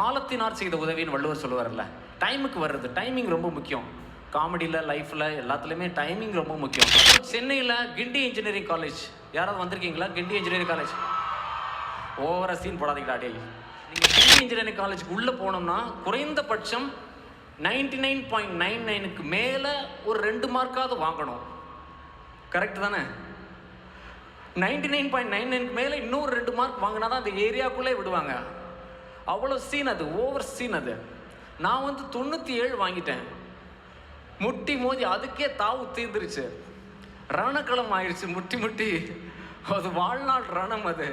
காலத்தினார் செய்த உதவின்னு வள்ளுவர் சொல்லுவார்ல டைமுக்கு வர்றது டைமிங் ரொம்ப முக்கியம். காமெடியில் லைஃப்பில் எல்லாத்துலேயுமே டைமிங் ரொம்ப முக்கியம். சென்னையில் கிண்டி இன்ஜினியரிங் காலேஜ் யாராவது வந்திருக்கீங்களா? கிண்டி இன்ஜினியரிங் காலேஜ் ஓவராக சீன் போடாதீங்களா டேய். நீங்கள் கிண்டி இன்ஜினியரிங் காலேஜுக்கு உள்ளே போனோம்னா குறைந்தபட்சம் நைன்டி நைன் பாயிண்ட் நைன் நைனுக்கு மேலே ஒரு ரெண்டு மார்க்காவது வாங்கணும். கரெக்ட் தானே? நைன்டி நைன் பாயிண்ட் நைன் நைனுக்கு மேலே இன்னொரு ரெண்டு மார்க் வாங்கினா தான் அந்த ஏரியாக்குள்ளே விடுவாங்க. அவ்வளோ சீன் அது ஓவர் சீன் அது. நான் வந்து தொண்ணூற்றி ஏழு வாங்கிட்டேன். முட்டி மோதி அதுக்கே தாவு தீர்ந்துருச்சு. ரணக்களம் ஆயிடுச்சு முட்டி முட்டி. அது வாழ்நாள் ரணம் அது.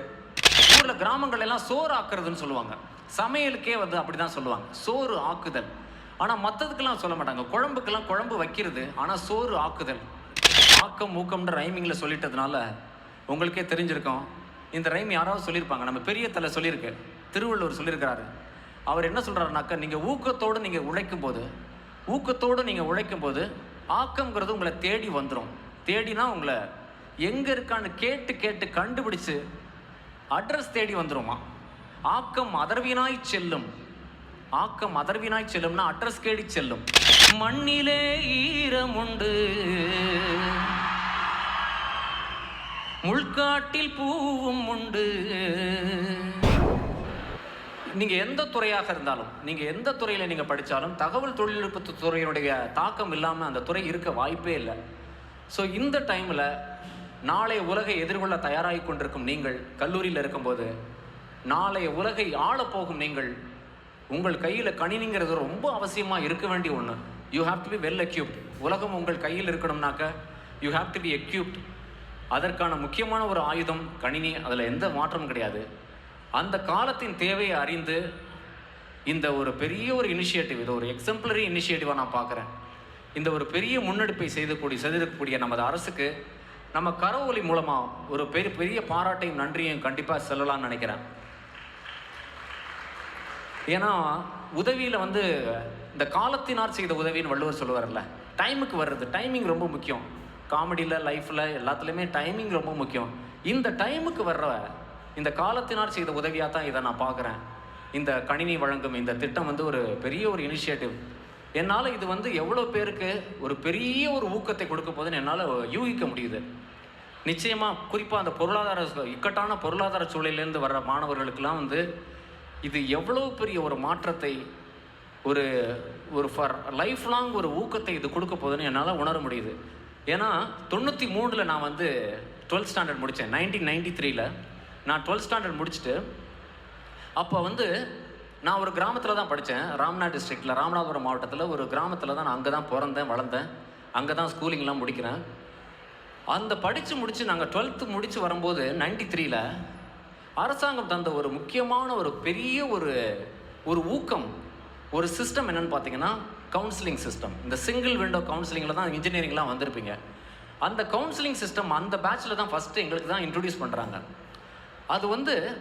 ஊரில் கிராமங்கள் எல்லாம் சோறு ஆக்குறதுன்னு சொல்லுவாங்க. சமையலுக்கே வந்து அப்படி தான் சொல்லுவாங்க. சோறு ஆக்குதல். ஆனால் மற்றதுக்கெல்லாம் சொல்ல மாட்டாங்க. குழம்புக்கெல்லாம் குழம்பு வைக்கிறது ஆனால் சோறு ஆக்குதல். ஆக்கம் ஊக்கம்ன்ற ரைமிங்கில் சொல்லிட்டதுனால உங்களுக்கே தெரிஞ்சிருக்கோம். இந்த ரைம் யாராவது சொல்லியிருப்பாங்க. நம்ம பெரிய தலை சொல்லியிருக்கு. திருவள்ளுவர் சொல்லியிருக்கிறாரு. அவர் என்ன சொல்கிறாருனாக்கா நீங்கள் ஊக்கத்தோடு நீங்கள் உழைக்கும் போது ஊக்கத்தோடு நீங்கள் உழைக்கும் போது ஆக்கம்ங்கிறது உங்களை தேடி வந்துடும் தேடினா உங்களை எங்கே இருக்கான்னு கேட்டு கேட்டு கண்டுபிடிச்சு அட்ரஸ் தேடி வந்துடுமா ஆக்கம் அதர்வினாய் செல்லும். ஆக்கம் அதர்வினாய் செல்லும்னா அட்ரஸ் கேடி செல்லும். மண்ணிலே ஈரமுண்டு முள்காட்டில் பூவும் உண்டு. நீங்கள் எந்த துறையாக இருந்தாலும் நீங்கள் எந்த துறையில் நீங்கள் படித்தாலும் தகவல் தொழில்நுட்ப துறையினுடைய தாக்கம் இல்லாமல் அந்த துறை இருக்க வாய்ப்பே இல்லை. ஸோ இந்த டைமில் நாளைய உலகை எதிர்கொள்ள தயாராகி கொண்டிருக்கும் நீங்கள் கல்லூரியில் இருக்கும்போது நாளைய உலகை ஆளப் போகும் நீங்கள் உங்கள் கையில் கணினிங்கிறது ரொம்ப அவசியமாக இருக்க வேண்டிய ஒன்று you have to be well equipped உலகம் உங்கள் கையில் இருக்கணும்னாக்க you have to be equipped அதற்கான முக்கியமான ஒரு ஆயுதம் கணினி அதில் எந்த மாற்றமும் கிடையாது. அந்த காலத்தின் தேவையை அறிந்து இந்த ஒரு பெரிய ஒரு இனிஷியேட்டிவ் இது ஒரு எக்ஸம்பிளரி இனிஷியேட்டிவாக நான் பார்க்குறேன். இந்த ஒரு பெரிய முன்னெடுப்பை செய்தக்கூடிய செய்திருக்கக்கூடிய நமது அரசுக்கு நம்ம கரவொலி மூலமாக ஒரு பெரிய பெரிய பாராட்டையும் நன்றியும் கண்டிப்பாக செல்லலாம்னு நினைக்கிறேன். ஏன்னா உதவியில் வந்து இந்த காலத்தினார் செய்த உதவின்னு வள்ளுவர் சொல்லுவார்ல டைமுக்கு வர்றது டைமிங் ரொம்ப முக்கியம். காமெடியில் லைஃப்பில் எல்லாத்துலேயுமே டைமிங் ரொம்ப முக்கியம். இந்த டைமுக்கு வர்ற இந்த காலத்தினார் செய்த உதவியாக தான் இதை நான் பார்க்குறேன். இந்த கணினி வழங்கும் இந்த திட்டம் வந்து ஒரு பெரிய ஒரு இனிஷியேட்டிவ் என்னால் இது வந்து எவ்வளோ பேருக்கு ஒரு பெரிய ஒரு ஊக்கத்தை கொடுக்க போகுதுன்னு என்னால் யூகிக்க முடியுது. நிச்சயமாக குறிப்பாக அந்த பொருளாதார இக்கட்டான பொருளாதார சூழலிலேருந்து வர்ற மாணவர்களுக்கெல்லாம் வந்து இது எவ்வளோ பெரிய ஒரு மாற்றத்தை ஒரு ஒரு ஃபார் லைஃப் லாங் ஒரு ஊக்கத்தை இது கொடுக்க போகுதுன்னு என்னால் உணர முடியுது. ஏன்னா தொண்ணூற்றி மூணில் நான் வந்து டுவெல்த் ஸ்டாண்டர்ட் முடித்தேன் நைன்டீன் நைன்டி த்ரீல நான் டுவெல்த் ஸ்டாண்டர்ட் முடிச்சுட்டு அப்போ வந்து நான் ஒரு கிராமத்தில் தான் படித்தேன் ராம்நாத் டிஸ்ட்ரிக்டில் ராமநாதபுரம் மாவட்டத்தில் ஒரு கிராமத்தில் தான் நான் அங்கே தான் பிறந்தேன் வளர்ந்தேன். அங்கே தான் ஸ்கூலிங்லாம் முடிக்கிறேன். அந்த படித்து முடித்து நாங்கள் டுவெல்த்து முடித்து வரும்போது நைன்டி த்ரீல அரசாங்கம் தந்த ஒரு முக்கியமான ஒரு பெரிய ஒரு ஒரு ஊக்கம் ஒரு சிஸ்டம் என்னென்னு பார்த்தீங்கன்னா கவுன்சிலிங் சிஸ்டம் இந்த சிங்கிள் விண்டோ கவுன்சிலிங்கில் தான் இன்ஜினியரிங்லாம் வந்திருப்பீங்க. அந்த கவுன்சிலிங் சிஸ்டம் அந்த பேட்சில் தான் ஃபஸ்ட்டு எங்களுக்கு தான் இன்ட்ரடியூஸ் பண்ணுறாங்க அது வந்து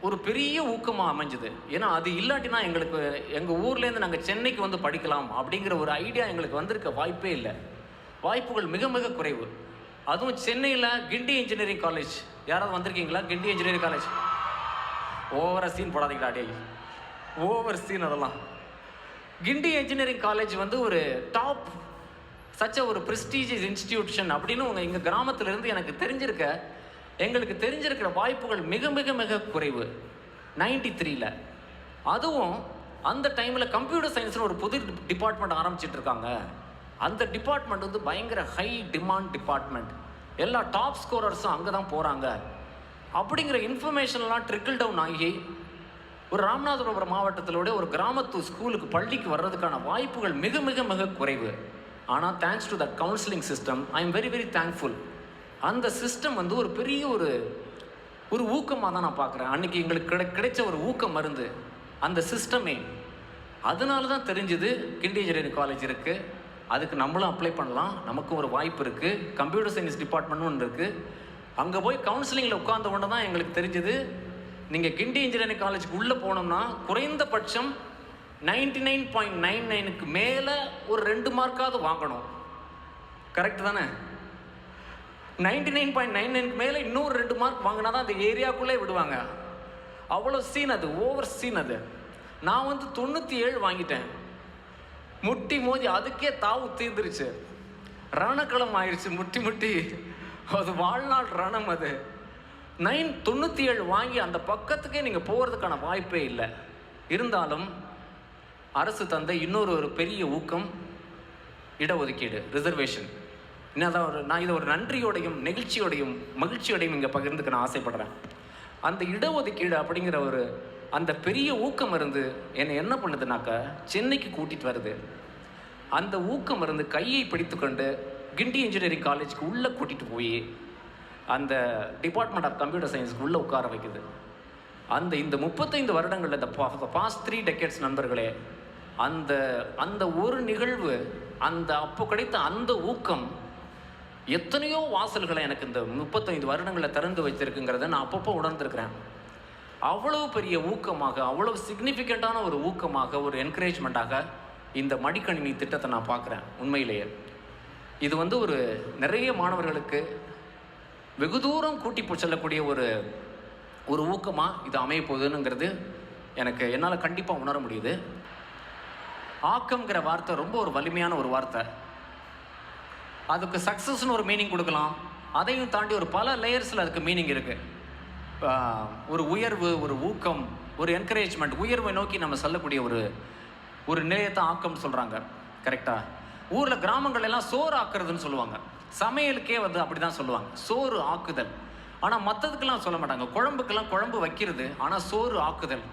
ஒரு பெரிய ஊக்கமாக அமைஞ்சுது. ஏன்னா அது இல்லாட்டினா எங்களுக்கு எங்கள் ஊர்லேருந்து நாங்கள் சென்னைக்கு வந்து படிக்கலாம் அப்படிங்கிற ஒரு ஐடியா எங்களுக்கு வந்திருக்க வாய்ப்பே இல்லை. வாய்ப்புகள் மிக மிக குறைவு. அதுவும் சென்னையில் கிண்டி இன்ஜினியரிங் காலேஜ். யாராவது வந்திருக்கீங்களா? Guindy engineering college. ஓவரா சீன் போடாதீங்களா டேய். ஓவர் சீன் அதெல்லாம். கிண்டி இன்ஜினியரிங் காலேஜ் வந்து ஒரு டாப் சச்ச ஒரு ப்ரெஸ்டீஜியஸ் இன்ஸ்டிடியூஷன் அப்படின்னு உங்கள் எங்கள் கிராமத்துலேருந்து எனக்கு தெரிஞ்சிருக்க எங்களுக்கு தெரிஞ்சிருக்கிற வாய்ப்புகள் மிக மிக மிக குறைவு. நைன்டி த்ரீல அதுவும் அந்த டைமில் கம்ப்யூட்டர் சயின்ஸ்னு ஒரு புது டிபார்ட்மெண்ட் ஆரம்பிச்சிட்டு இருக்காங்க. அந்த டிபார்ட்மெண்ட் வந்து பயங்கர ஹை டிமாண்ட் டிபார்ட்மெண்ட் எல்லா டாப் ஸ்கோரர்ஸும் அங்கே தான் போகிறாங்க அப்படிங்கிற இன்ஃபர்மேஷன்லாம் ட்ரிக்கிள் டவுன் ஆகி ஒரு ராமநாதபுரம் மாவட்டத்திலோட ஒரு கிராமத்து ஸ்கூலுக்கு பள்ளிக்கு வர்றதுக்கான வாய்ப்புகள் மிக மிக மிக குறைவு. ஆனால் thanks to that counselling system I am very very thankful அந்த சிஸ்டம் வந்து ஒரு பெரிய ஒரு ஒரு ஊக்கமாக தான் நான் பார்க்குறேன். அன்னைக்கு எங்களுக்கு கிடை கிடைச்ச ஒரு ஊக்க மருந்து. அந்த சிஸ்டமே அதனால தான் தெரிஞ்சுது கிண்டி இன்ஜினியரிங் காலேஜ் இருக்குது அதுக்கு நம்மளும் அப்ளை பண்ணலாம். நமக்கும் ஒரு வாய்ப்பு இருக்குது கம்ப்யூட்டர் சயின்ஸ் டிபார்ட்மெண்ட்னு ஒன்று இருக்குது அங்கே போய் கவுன்சிலிங்கில் உட்கார்ந்த உடனே தான் எங்களுக்கு தெரிஞ்சுது. நீங்கள் கிண்டி இன்ஜினியரிங் காலேஜுக்கு உள்ளே போனோம்னா குறைந்தபட்சம் நைன்டி நைன் பாயிண்ட் நைன் நைனுக்கு மேலே ஒரு ரெண்டு மார்க்காவது வாங்கணும். கரெக்ட் தானே? நைன்டி நைன் பாயிண்ட் நைன் நைனுக்கு மேலே இன்னொரு ரெண்டு மார்க் வாங்கினா தான் அந்த ஏரியாக்குள்ளே விடுவாங்க. அவ்வளோ சீன் அது ஓவர் சீன் அது. நான் வந்து தொண்ணூற்றி ஏழு வாங்கிட்டேன். முட்டி மோதி அதுக்கே தாவு தீர்ந்துருச்சு. ரணக்களம் ஆயிடுச்சு முட்டி முட்டி. அது வாழ்நாள் ரணம் அது. நைன் தொண்ணூற்றி ஏழு வாங்கி அந்த பக்கத்துக்கே நீங்கள் போகிறதுக்கான வாய்ப்பே இல்லை. இருந்தாலும் அரசு தந்த இன்னொரு ஒரு பெரிய ஊக்கம் இடஒதுக்கீடு ரிசர்வேஷன் என்னதான் ஒரு நான் இதை ஒரு நன்றியோடையும் நெகிழ்ச்சியோடையும் மகிழ்ச்சியோடையும் இங்கே பகிர்ந்துக்க நான் ஆசைப்படுறேன். அந்த இடஒதுக்கீடு அப்படிங்கிற ஒரு அந்த பெரிய ஊக்கம் இருந்து என்னை என்ன பண்ணுதுனாக்கா சென்னைக்கு கூட்டிகிட்டு வருது. அந்த ஊக்கம் இருந்து கையை பிடித்துக்கொண்டு கிண்டி இன்ஜினியரிங் காலேஜ்க்கு உள்ளே கூட்டிகிட்டு போய் அந்த டிபார்ட்மெண்ட் ஆஃப் கம்ப்யூட்டர் சயின்ஸ்க்கு உள்ளே உட்கார வைக்குது. அந்த இந்த முப்பத்தைந்து வருடங்களில் இந்த பாஸ்ட் த்ரீ டெக்கேட்ஸ் நண்பர்களே அந்த அந்த ஒரு நிகழ்வு அந்த அப்போ கிடைத்த அந்த ஊக்கம் எத்தனையோ வாசல்களை எனக்கு இந்த முப்பத்தைந்து வருடங்களில் திறந்து வச்சிருக்குங்கிறத நான் அப்பப்போ உணர்ந்திருக்கிறேன். அவ்வளவு பெரிய ஊக்கமாக அவ்வளவு சிக்னிஃபிகண்ட்டான ஒரு ஊக்கமாக ஒரு என்கரேஜ்மெண்ட்டாக இந்த மடிக்கணினி திட்டத்தை நான் பார்க்குறேன் உண்மையிலேயே. இது வந்து ஒரு நிறைய மாணவர்களுக்கு வெகு தூரம் கூட்டி செல்லக்கூடிய ஒரு ஒரு ஊக்கமாக இது அமைய போகுதுங்கிறது எனக்கு என்னால் கண்டிப்பாக உணர முடியுது. ஆக்கம்ங்கிற வார்த்தை ரொம்ப ஒரு வலிமையான ஒரு வார்த்தை. அதுக்கு சக்ஸஸ்னு ஒரு மீனிங் கொடுக்கலாம். அதையும் தாண்டி ஒரு பல லேயர்ஸில் அதுக்கு மீனிங் இருக்குது ஒரு உயர்வு ஒரு ஊக்கம் ஒரு என்கரேஜ்மெண்ட் உயர்வை நோக்கி நம்ம சொல்லக்கூடிய ஒரு ஒரு நிலையத்தை ஆக்கம்னு சொல்கிறாங்க கரெக்டாக ஊரில் கிராமங்கள் எல்லாம் சோறு ஆக்குறதுன்னு சொல்லுவாங்க. சமையலுக்கே வந்து அப்படி தான் சொல்லுவாங்க. சோறு ஆக்குதல். ஆனால் மற்றதுக்கெல்லாம் சொல்ல மாட்டாங்க. குழம்புக்கெல்லாம் குழம்பு வைக்கிறது ஆனால் சோறு ஆக்குதல்.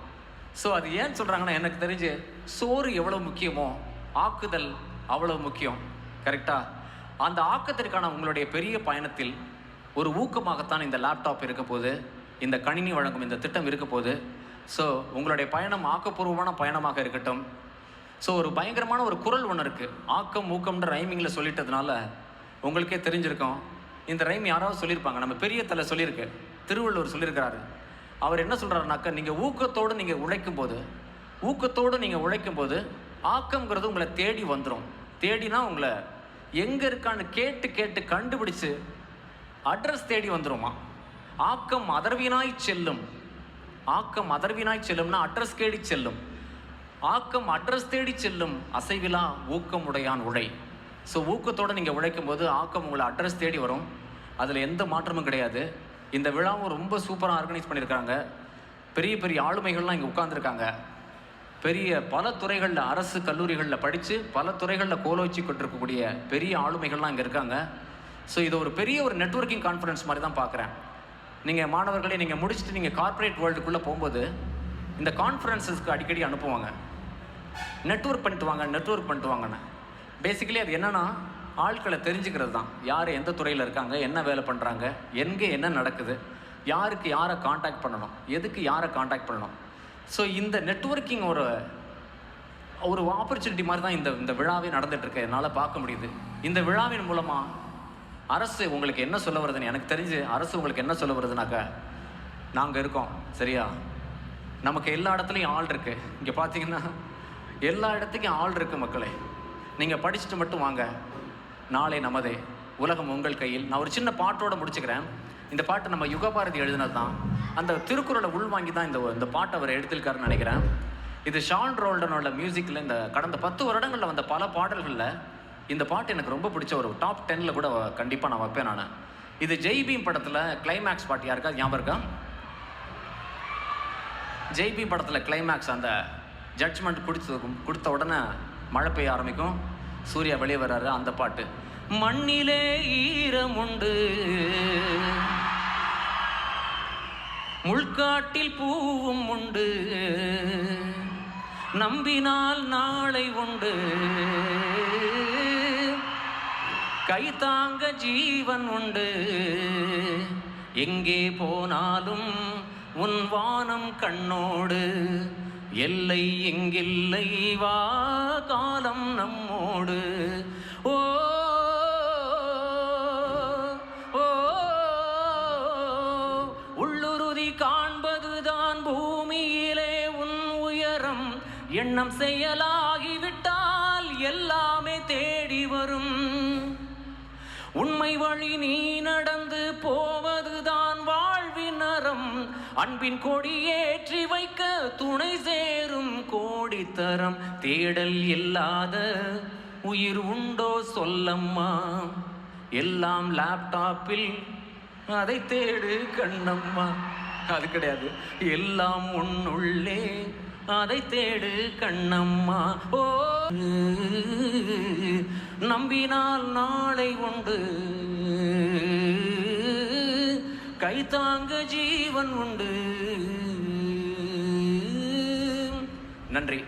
ஸோ அது ஏன் சொல்கிறாங்கன்னா எனக்கு தெரிஞ்சு சோறு எவ்வளோ முக்கியமோ ஆக்குதல் அவ்வளோ முக்கியம். கரெக்டாக அந்த ஆக்கத்திற்கான உங்களுடைய பெரிய பயணத்தில் ஒரு ஊக்கமாகத்தான் இந்த லேப்டாப் இருக்க போது இந்த கணினி வழங்கும் இந்த திட்டம் இருக்க போது ஸோ உங்களுடைய பயணம் ஆக்கப்பூர்வமான பயணமாக இருக்கட்டும். ஸோ ஒரு பயங்கரமான ஒரு குரல் ஒன்று இருக்குது ஆக்கம் ஊக்கம்ன்ற ரைமிங்கில் சொல்லிட்டதுனால உங்களுக்கே தெரிஞ்சிருக்கும். இந்த ரைம் யாராவது சொல்லியிருப்பாங்க. நம்ம பெரிய தலை சொல்லியிருக்கு. திருவள்ளுவர் சொல்லியிருக்கிறாரு. அவர் என்ன சொல்கிறாருனாக்கா நீங்கள் ஊக்கத்தோடு நீங்கள் உழைக்கும் போது ஊக்கத்தோடு நீங்கள் உழைக்கும் போது ஆக்கம்ங்கிறது உங்களை தேடி வந்துடும் தேடினா உங்களை எங்கே இருக்கான்னு கேட்டு கேட்டு கண்டுபிடிச்சு அட்ரஸ் தேடி வந்துருமா? ஆக்கம் அதர்வினாய் செல்லும். ஆக்கம் அதர்வினாய் செல்லும்னா அட்ரஸ் தேடி செல்லும். ஆக்கம் அட்ரஸ் தேடி செல்லும். அசைவிலா ஊக்கம் உடையான் உழை ஸோ ஊக்கத்தோடு நீங்கள் உழைக்கும் போது ஆக்கம் உங்களை அட்ரஸ் தேடி வரும். அதில் எந்த மாற்றமும் கிடையாது. இந்த விழாவும் ரொம்ப சூப்பராக ஆர்கனைஸ் பண்ணியிருக்காங்க. பெரிய பெரிய ஆளுமைகள்லாம் இங்கே உட்காந்துருக்காங்க பெரிய பல துறைகளில் அரசு கல்லூரிகளில் படித்து பல துறைகளில் கோலோச்சி கொண்டிருக்கக்கூடிய பெரிய ஆளுமைகள்லாம் இங்கே இருக்காங்க. ஸோ இது ஒரு பெரிய ஒரு நெட்வொர்க்கிங் கான்ஃபரன்ஸ் மாதிரி தான் பார்க்குறேன் நீங்கள் மாணவர்களே நீங்கள் முடிச்சுட்டு நீங்கள் கார்ப்பரேட் வேர்ல்டுக்குள்ளே போகும்போது இந்த கான்ஃபரன்ஸஸ்க்கு அடிக்கடி அனுப்புவாங்க. நெட்ஒர்க் பண்ணிட்டு வாங்க நெட்வொர்க் பண்ணிட்டு வாங்கன்னு. பேசிக்கலி அது என்னன்னா ஆட்களை தெரிஞ்சுக்கிறது தான். யார் எந்த துறையில் இருக்காங்க என்ன வேலை பண்ணுறாங்க எங்கே என்ன நடக்குது யாருக்கு யாரை காண்டாக்ட் பண்ணணும் எதுக்கு யாரை காண்டாக்ட் பண்ணணும். ஸோ இந்த நெட்வொர்க்கிங் ஒரு ஒரு ஆப்பர்ச்சுனிட்டி மாதிரி தான் இந்த இந்த விழாவே நடந்துகிட்ருக்கு என்னால் பார்க்க முடியுது. இந்த விழாவின் மூலமாக அரசு உங்களுக்கு என்ன சொல்ல வருதுன்னு எனக்கு தெரிஞ்சு அரசு உங்களுக்கு என்ன சொல்ல வருதுனாக்கா நாங்கள் இருக்கோம். சரியா? நமக்கு எல்லா இடத்துலையும் ஆள் இருக்குது இங்கே பார்த்தீங்கன்னா எல்லா இடத்துக்கும் ஆள் இருக்குது மக்களே. நீங்கள் படிச்சுட்டு மட்டும் வாங்க. நாளை நமதே. உலகம் உங்கள் கையில். நான் ஒரு சின்ன பாட்டோடு முடிச்சுக்கிறேன். இந்த பாட்டு நம்ம யுகபாரதி எழுதினது தான் அந்த திருக்குறளை உள்வாங்கி தான் இந்த இந்த பாட்டை அவர் எடுத்திருக்காருன்னு நினைக்கிறேன். இது ஷான் ரோல்டனோட மியூசிக்கில் இந்த கடந்த பத்து வருடங்களில் வந்த பல பாடல்களில் இந்த பாட்டு எனக்கு ரொம்ப பிடிச்ச ஒரு டாப் டென்னில் கூட கண்டிப்பாக நான் வைப்பேன் நான். இது ஜெய்பீம் படத்தில் கிளைமேக்ஸ் பாட்டு யாருக்கா? ஞாபகம் இருக்கா? ஜெய்பி படத்தில் கிளைமேக்ஸ் அந்த ஜட்ஜ்மெண்ட் கொடுத்து கொடுத்த உடனே மழை பெய்ய ஆரம்பிக்கும். சூர்யா வெளியே வர்றாரு அந்த பாட்டு. மண்ணிலே ஈரம் உண்டு முள்காட்டில் பூவும் உண்டு. நம்பினால் நாளை உண்டு. கை தாங்க ஜீவன் உண்டு. எங்கே போனாலும் உன் வானம் கண்ணோடு. எல்லை எங்கில்லை வா காலம் நம்மோடு. ஓ எண்ணம் செயலாகிவிட்டால் எல்லாமே தேடி வரும். உண்மை வழி நீ நடந்து போவதுதான் வாழ்வின் அறம். அன்பின் கொடி ஏற்றி வைக்க துணை சேரும் கோடித்தரம். தேடல் இல்லாத உயிர் உண்டோ சொல்லம்மா. எல்லாம் லேப்டாப்பில் அதை தேடு கண்ணம்மா. அது கிடையாது. எல்லாம் உன்னுள்ளே அதை தேடு கண்ணம்மா. ஓ நம்பினால் நாளை உண்டு. கைத்தாங்க ஜீவன் உண்டு. நன்றி.